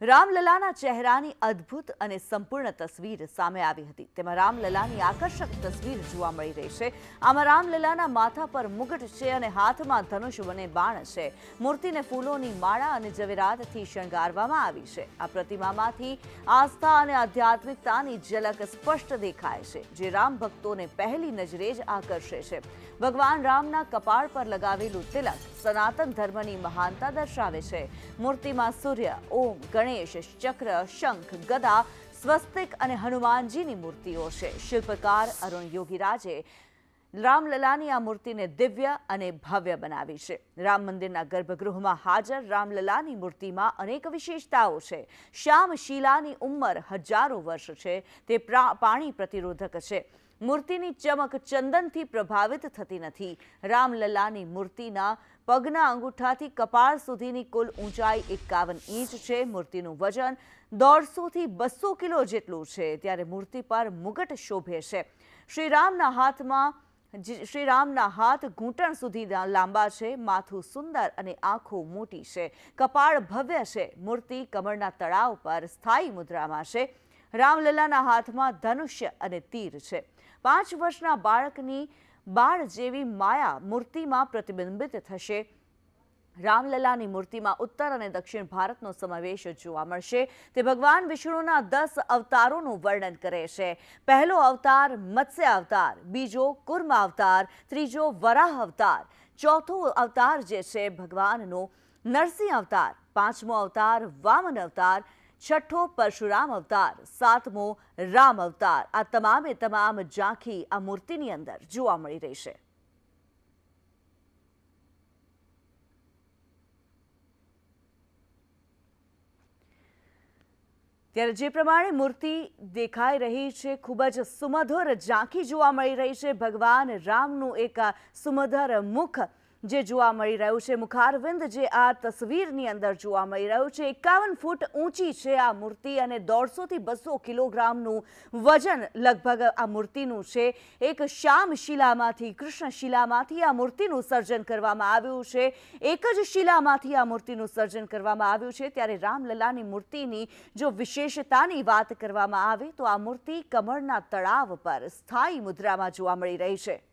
રામલલાના ચહેરાની અદ્ભુત અને સંપૂર્ણ તસવીર સામે આવી હતી. તેમાં રામલલાની આકર્ષક તસવીર જોવા મળી રહી છે. આમાં રામલલાના માથા પર મુગટ છે અને હાથમાં ધનુષ બને બાણ છે. મૂર્તિને ફૂલોની માળા અને જવેરાતથી શણગારવામાં આવી છે. આ પ્રતિમામાંથી આસ્થા અને આધ્યાત્મિકતાની ઝલક સ્પષ્ટ દેખાય છે, જે રામ ભક્તોને પહેલી નજરે જ આકર્ષે છે. ભગવાન રામના કપાળ પર લગાવેલું તિલક સનાતન ધર્મની મહાનતા દર્શાવે છે. મૂર્તિમાં સૂર્ય, ઓમ, ગણેશ ચક્ર શંખ ગદા સ્વસ્તિક અને હનુમાનજીની મૂર્તિઓ છે. શિલ્પકાર અરુણ યોગીરાજે રામલલાની આ મૂર્તિને દિવ્ય અને ભવ્ય બનાવી છે. રામ મંદિરના ગર્ભગૃહમાં હાજર રામલલાની મૂર્તિમાં અનેક વિશેષતાઓ છે. શ્યામ શીલાની ઉંમર હજારો વર્ષ છે. તે પાણી પ્રતિરોધક છે. મૂર્તિની ચમક ચંદનથી પ્રભાવિત થતી નથી. રામલલાની મૂર્તિના પગના અંગૂઠાથી કપાળ સુધીની કુલ ઊંચાઈ એકાવન ઇંચ છે. મૂર્તિનું વજન દોઢસોથી બસો કિલો જેટલું છે. ત્યારે મૂર્તિ પર મુગટ શોભે છે. શ્રીરામના હાથમાં શ્રીરામના હાથ ઘૂંટણ સુધી લાંબા છે, માથું સુંદર અને આંખો મોટી છે. કપાળ ભવ્ય છે. મૂર્તિ કમળના તળાવ પર સ્થાયી મુદ્રામાં છે. રામલલાના હાથમાં ધનુષ્ય અને તીર છે. પાંચ વર્ષના બાળકની બાળ જેવી માયા મૂર્તિમાં પ્રતિબિંબિત થશે. રામલલાની મૂર્તિમાં ઉત્તર અને દક્ષિણ ભારતનો સમાવેશ જોવા મળશે. તે ભગવાન વિષ્ણુના દસ અવતારોનું વર્ણન કરે છે. પહેલો અવતાર મત્સ્ય અવતાર, બીજો કુર્મ અવતાર, ત્રીજો વરાહ અવતાર, ચોથો અવતાર જે છે ભગવાનનો નરસિંહ અવતાર, પાંચમો અવતાર વામન અવતાર, છઠ્ઠો પરશુરામ અવતાર, સાતમો રામ અવતાર. આ તમામે તમામ ઝાંખી આ મૂર્તિની અંદર જોવા મળી રહી છે. ત્યારે જે પ્રમાણે મૂર્તિ દેખાઈ રહી છે, ખૂબ જ સુમધુર ઝાંખી જોવા મળી રહી છે. ભગવાન રામનું એક સુમધુર મુખ જે જોવા મળી રહ્યું છે. મુખારવિંદ જે આ તસવીરની અંદર જોવા મળી રહ્યું છે. એકાવન ફૂટ ઊંચી છે આ મૂર્તિ અને દોઢસોથી બસો કિલોગ્રામનું વજન લગભગ આ મૂર્તિનું છે. એક શ્યામ શિલામાંથી, કૃષ્ણ શિલામાંથી આ મૂર્તિનું સર્જન કરવામાં આવ્યું છે. એક જ શિલામાંથી આ મૂર્તિનું સર્જન કરવામાં આવ્યું છે. ત્યારે રામલલાની મૂર્તિની જો વિશેષતાની વાત કરવામાં આવે તો આ મૂર્તિ કમળના તળાવ પર સ્થાયી મુદ્રામાં જોવા મળી રહી છે.